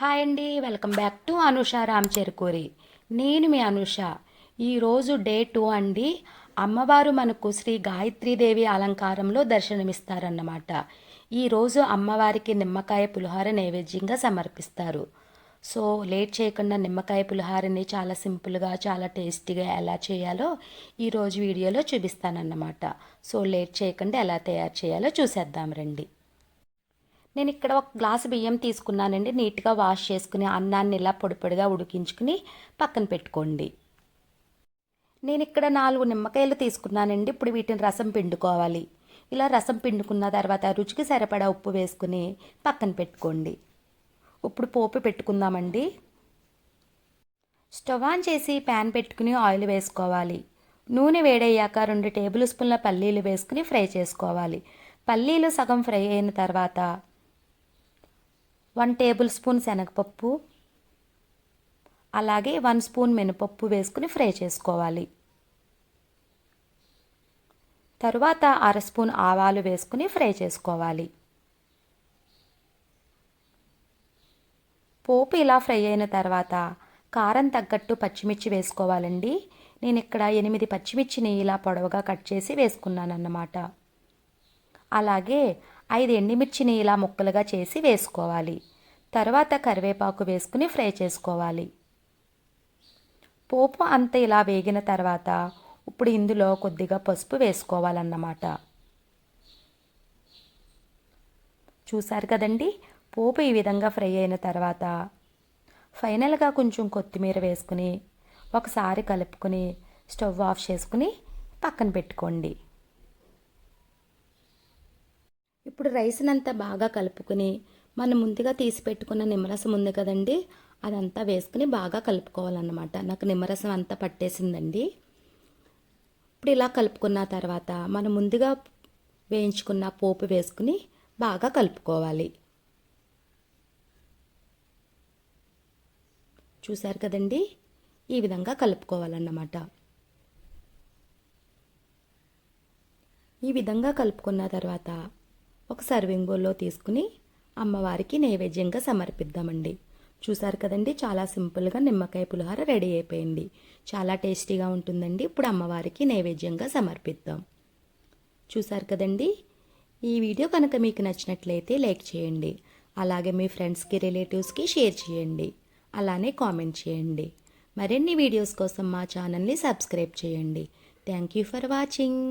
Hi అండి welcome back to Anusha Ram Cherukuri. నేను మీ అనుష. ఈరోజు డే టూ అండి. అమ్మవారు మనకు శ్రీ గాయత్రీదేవి అలంకారంలో దర్శనమిస్తారన్నమాట. ఈరోజు అమ్మవారికి నిమ్మకాయ పులిహోర నైవేద్యంగా సమర్పిస్తారు. సో లేట్ చేయకుండా నిమ్మకాయ పులిహోరని చాలా సింపుల్గా చాలా టేస్టీగా ఎలా చేయాలో ఈరోజు వీడియోలో చూపిస్తానన్నమాట. సో లేట్ చేయకుండా ఎలా తయారు చేయాలో చూసేద్దాం రండి. నేను ఇక్కడ ఒక గ్లాసు బియ్యం తీసుకున్నానండి. నీట్గా వాష్ చేసుకుని అన్నాన్ని ఇలా పొడిపొడిగా ఉడికించుకుని పక్కన పెట్టుకోండి. నేను ఇక్కడ నాలుగు నిమ్మకాయలు తీసుకున్నానండి. ఇప్పుడు వీటిని రసం పిండుకోవాలి. ఇలా రసం పిండుకున్న తర్వాత రుచికి సరిపడా ఉప్పు వేసుకుని పక్కన పెట్టుకోండి. ఇప్పుడు పోపు పెట్టుకుందామండి. స్టవ్ ఆన్ చేసి ప్యాన్ పెట్టుకుని ఆయిల్ వేసుకోవాలి. నూనె వేడయ్యాక రెండు టేబుల్ స్పూన్ల పల్లీలు వేసుకుని ఫ్రై చేసుకోవాలి. పల్లీలు సగం ఫ్రై అయిన తర్వాత వన్ టేబుల్ స్పూన్ శనగపప్పు అలాగే వన్ స్పూన్ మినపప్పు వేసుకుని ఫ్రై చేసుకోవాలి. తరువాత అర స్పూన్ ఆవాలు వేసుకుని ఫ్రై చేసుకోవాలి. పోపు ఇలా ఫ్రై అయిన తర్వాత కారం తగ్గట్టు పచ్చిమిర్చి వేసుకోవాలండి. నేను ఇక్కడ ఎనిమిది పచ్చిమిర్చిని ఇలా పొడవుగా కట్ చేసి వేసుకున్నాను అన్నమాట అలాగే ఐదు ఎండిమిర్చిని ఇలా ముక్కలుగా చేసి వేసుకోవాలి. తర్వాత కరివేపాకు వేసుకుని ఫ్రై చేసుకోవాలి. పోపు అంత ఇలా వేగిన తర్వాత ఇప్పుడు ఇందులో కొద్దిగా పసుపు వేసుకోవాలన్నమాట. చూసారు కదండి? పోపు ఈ విధంగా ఫ్రై అయిన తర్వాత ఫైనల్గా కొంచెం కొత్తిమీర వేసుకుని ఒకసారి కలుపుకొని స్టవ్ ఆఫ్ చేసుకుని పక్కన పెట్టుకోండి. ఇప్పుడు రైస్నంతా బాగా కలుపుకొని మనం ముందుగా తీసి పెట్టుకున్న నిమ్మరసం ఉంది కదండి అదంతా వేసుకుని బాగా కలుపుకోవాలన్నమాట. నాకు నిమ్మరసం అంతా పట్టేసిందండి. ఇప్పుడు ఇలా కలుపుకున్న తర్వాత మనం ముందుగా వేయించుకున్న పోపు వేసుకుని బాగా కలుపుకోవాలి. చూశారు కదండి? ఈ విధంగా కలుపుకోవాలన్నమాట. ఈ విధంగా కలుపుకున్న తర్వాత ఒక సర్వింగ్ బౌల్లో తీసుకుని అమ్మవారికి నైవేద్యంగా సమర్పిద్దామండి. చూసారు కదండి చాలా సింపుల్గా నిమ్మకాయ పులిహోర రెడీ అయిపోయింది. చాలా టేస్టీగా ఉంటుందండి. ఇప్పుడు అమ్మవారికి నైవేద్యంగా సమర్పిద్దాం. చూసారు కదండి ఈ వీడియో కనుక మీకు నచ్చినట్లయితే లైక్ చేయండి. అలాగే మీ ఫ్రెండ్స్కి రిలేటివ్స్కి షేర్ చేయండి. అలానే కామెంట్ చేయండి. మరిన్ని వీడియోస్ కోసం మా ఛానల్ని సబ్స్క్రైబ్ చేయండి. Thank you for watching